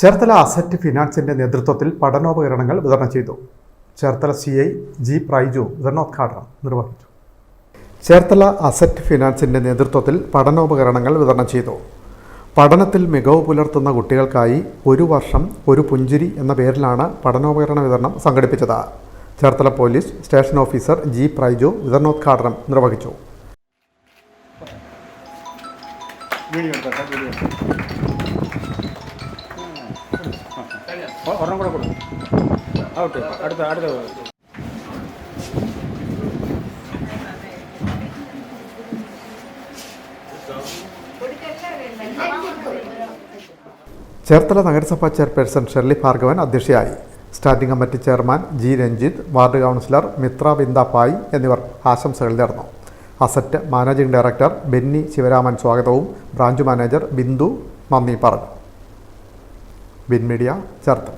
Cherthala asset ഫിനാൻസിന്റെ നേതൃത്വത്തിൽ പഠനോപകരണങ്ങൾ വിതരണം ചെയ്തു. Cherthala C I G Praiju വിതരണോദ്ഘാടനം നിർവഹിച്ചു. ചേർത്തല അസറ്റ് ഫിനാൻസിന്റെ നേതൃത്വത്തിൽ പഠനോപകരണങ്ങൾ വിതരണം ചെയ്തു. പഠനത്തിൽ മികവ് പുലർത്തുന്ന കുട്ടികൾക്കായി ഒരു വർഷം ഒരു പുഞ്ചിരി എന്ന പേരിലാണ് പഠനോപകരണ വിതരണം സംഘടിപ്പിച്ചത്. Cherthala police station officer G Praiju വിതരണോദ്ഘാടനം നിർവഹിച്ചു. വീഡിയോ ഒരെണ്ണം കൂടെ കൊടുക്കും. ഔട്ട് അടുത്ത അടുത്ത ചേർത്തല നഗരസഭാ ചെയർപേഴ്സൺ ഷെർലി ഭാർഗവൻ അധ്യക്ഷയായി. Standing committee chairman G Ranjith ward councillor Mithra Binda Pai എന്നിവർ ആശംസകൾ നേർന്നു. Asset managing director Benny Sivaraman സ്വാഗതവും ബ്രാഞ്ച് മാനേജർ ബിന്ദു നന്ദി പറഞ്ഞു. Bin media Cherthala